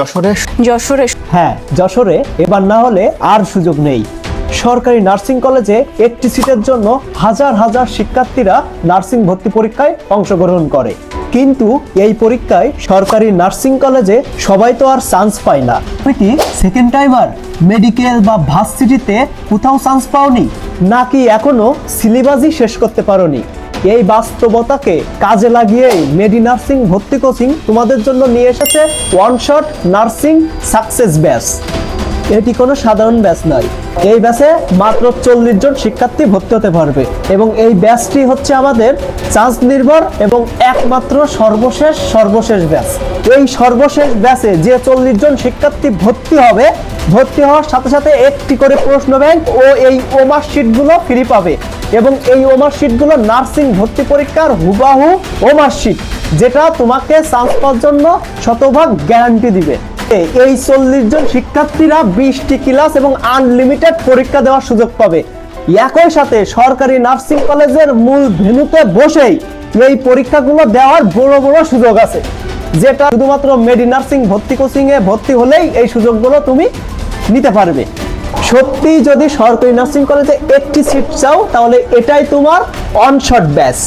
যশোরে? যশোরে। হ্যাঁ যশোরে। এবার না হলে আর সুযোগ নেই। সরকারি নার্সিং কলেজে একটি সিটের জন্য হাজার হাজার শিক্ষার্থীরা নার্সিং ভর্তি পরীক্ষায় অংশগ্রহণ করে। কিন্তু এই পরীক্ষায় সরকারি নার্সিং কলেজে সবাই তো আর চান্স পায় না। তুমি কি সেকেন্ড টাইমার মেডিকেল বা ভার্সিটিতে কোথাও চান্স পাওনি? নাকি এখনও সিলেবাসই শেষ করতে পারোনি? এই বাস্তবতাকে কাজে লাগিয়েই মেডি নার্সিং ভর্তি কোচিং তোমাদের জন্য নিয়ে এসেছে one shot nursing success batch এটি কোনো সাধারণ ব্যাচ নয়। এই ব্যাচে মাত্র চল্লিশ জন শিক্ষার্থী ভর্তি হতে পারবে এবং এই ব্যাচটি হচ্ছে আমাদের চান্স নির্ভর এবং একমাত্র সর্বশেষ সর্বশেষ ব্যাচ এই সর্বশেষ ব্যাচে যে চল্লিশ জন শিক্ষার্থী ভর্তি হবে, ভর্তি হওয়ার সাথে সাথে একটি করে প্রশ্ন ব্যাংক ও এই ওমার শিটগুলো ফ্রি পাবে। এবং এই ওমার শিটগুলো নার্সিং ভর্তি পরীক্ষার হুবাহু ওমারশিট যেটা তোমাকে চান্স পাওয়ার জন্য শতভাগ গ্যারান্টি দিবে। এই চল্লিশ জন শিক্ষার্থীরা বিশটি ক্লাস এবং আনলিমিটেড পরীক্ষা দেওয়ার সুযোগ পাবে। একই সাথে সরকারি নার্সিং কলেজের মূল ভেন্যুতে বসেই এই পরীক্ষাগুলো দেওয়ার বড় বড় সুযোগ আছে, যেটা শুধুমাত্র মেডি নার্সিং ভর্তি কোচিংয়ে ভর্তি হলেই এই সুযোগগুলো তুমি নিতে পারবে। সত্যি যদি সরকারি নার্সিং কলেজে একটি সিট চাও তাহলে এটাই তোমার অনশট ব্যাচ